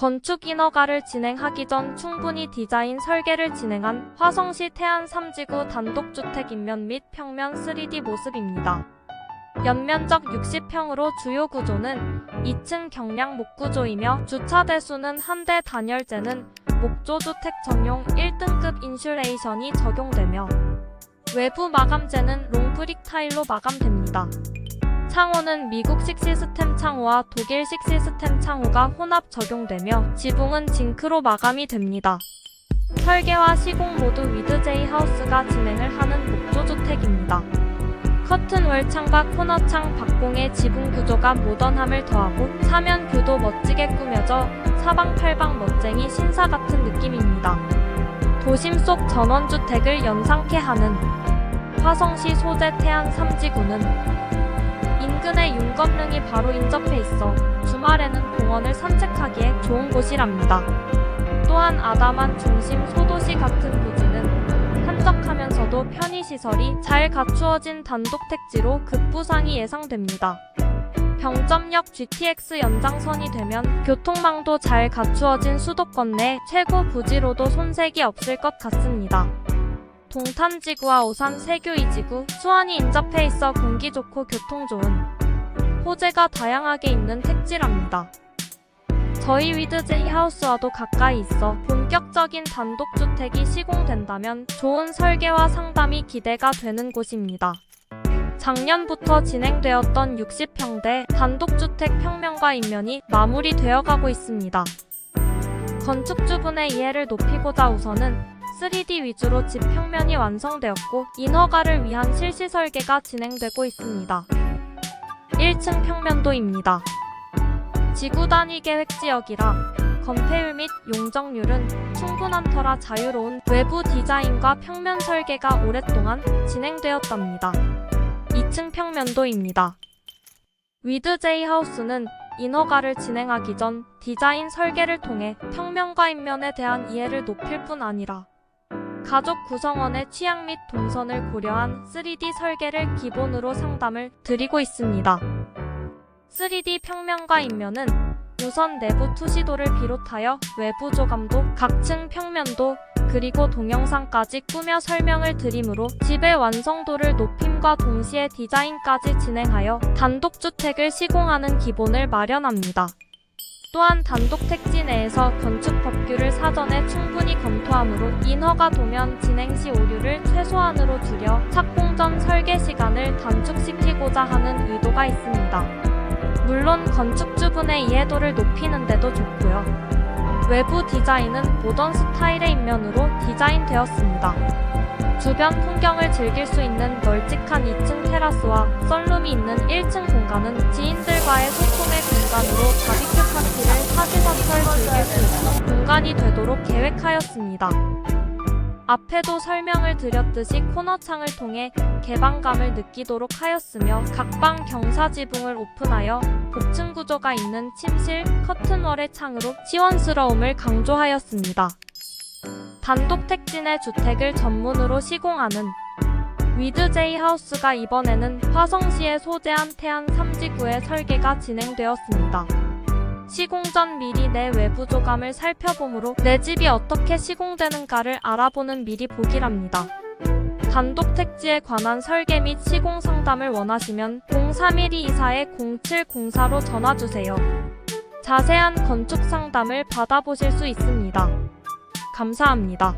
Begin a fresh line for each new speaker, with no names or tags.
건축 인허가를 진행하기 전 충분히 디자인 설계를 진행한 화성시 태안 3지구 단독주택 인면 및 평면 3D 모습입니다. 연면적 60평으로 주요 구조는 2층 경량 목구조이며 주차 대수는 한 대 단열재는 목조주택 전용 1등급 인슐레이션이 적용되며 외부 마감재는 롱브릭 타일로 마감됩니다. 창호는 미국식 시스템 창호와 독일식 시스템 창호가 혼합 적용되며 지붕은 징크로 마감이 됩니다. 설계와 시공 모두 위드제이 하우스가 진행을 하는 목조주택입니다. 커튼 월 창과 코너창 박공의 지붕 구조가 모던함을 더하고 사면 뷰도 멋지게 꾸며져 사방팔방 멋쟁이 신사 같은 느낌입니다. 도심 속 전원주택을 연상케 하는 화성시 소재 태안 3지구는 인근에 윤건릉이 바로 인접해 있어 주말에는 공원을 산책하기에 좋은 곳이랍니다. 또한 아담한 중심 소도시 같은 부지는 한적하면서도 편의시설이 잘 갖추어진 단독택지로 급부상이 예상됩니다. 병점역 GTX 연장선이 되면 교통망도 잘 갖추어진 수도권 내 최고 부지로도 손색이 없을 것 같습니다. 동탄지구와 오산 세교이지구, 수원이 인접해 있어 공기 좋고 교통 좋은 호재가 다양하게 있는 택지랍니다. 저희 위드제이 하우스와도 가까이 있어 본격적인 단독주택이 시공된다면 좋은 설계와 상담이 기대가 되는 곳입니다. 작년부터 진행되었던 60평대 단독주택 평면과 인면이 마무리되어 가고 있습니다. 건축주분의 이해를 높이고자 우선은 3D 위주로 집 평면이 완성되었고 인허가를 위한 실시 설계가 진행되고 있습니다. 1층 평면도입니다. 지구 단위 계획 지역이라 건폐율 및 용적률은 충분한 터라 자유로운 외부 디자인과 평면 설계가 오랫동안 진행되었답니다. 2층 평면도입니다. 위드 제이 하우스는 인허가를 진행하기 전 디자인 설계를 통해 평면과 인면에 대한 이해를 높일 뿐 아니라 가족 구성원의 취향 및 동선을 고려한 3D 설계를 기본으로 상담을 드리고 있습니다. 3D 평면과 인면은 우선 내부 투시도를 비롯하여 외부 조감도, 각층 평면도, 그리고 동영상까지 꾸며 설명을 드리므로 집의 완성도를 높임과 동시에 디자인까지 진행하여 단독주택을 시공하는 기본을 마련합니다. 또한 단독 택지 내에서 건축 법규를 사전에 충분히 검토하므로 인허가 도면 진행 시 오류를 최소한으로 줄여 착공 전 설계 시간을 단축시키고자 하는 의도가 있습니다. 물론 건축주분의 이해도를 높이는 데도 좋고요. 외부 디자인은 모던 스타일의 인면으로 디자인되었습니다. 주변 풍경을 즐길 수 있는 널찍한 2층 테라스와 썰룸이 있는 1층 공간은 지인들과의 소통의 공간으로 파티를 사시사철 즐길 수 있는 공간이 되도록 계획하였습니다. 앞에도 설명을 드렸듯이 코너창을 통해 개방감을 느끼도록 하였으며 각방 경사 지붕을 오픈하여 복층 구조가 있는 침실 커튼월의 창으로 시원스러움을 강조하였습니다. 단독 내 주택을 전문으로 시공하는 위드 제이 하우스가 이번에는 화성시에 소재한 태안 3지구의 설계가 진행되었습니다. 시공 전 미리 내 외부 조감을 살펴보므로 내 집이 어떻게 시공되는가를 알아보는 미리 보기랍니다. 단독 택지에 관한 설계 및 시공 상담을 원하시면 031224-0704로 전화주세요. 자세한 건축 상담을 받아보실 수 있습니다. 감사합니다.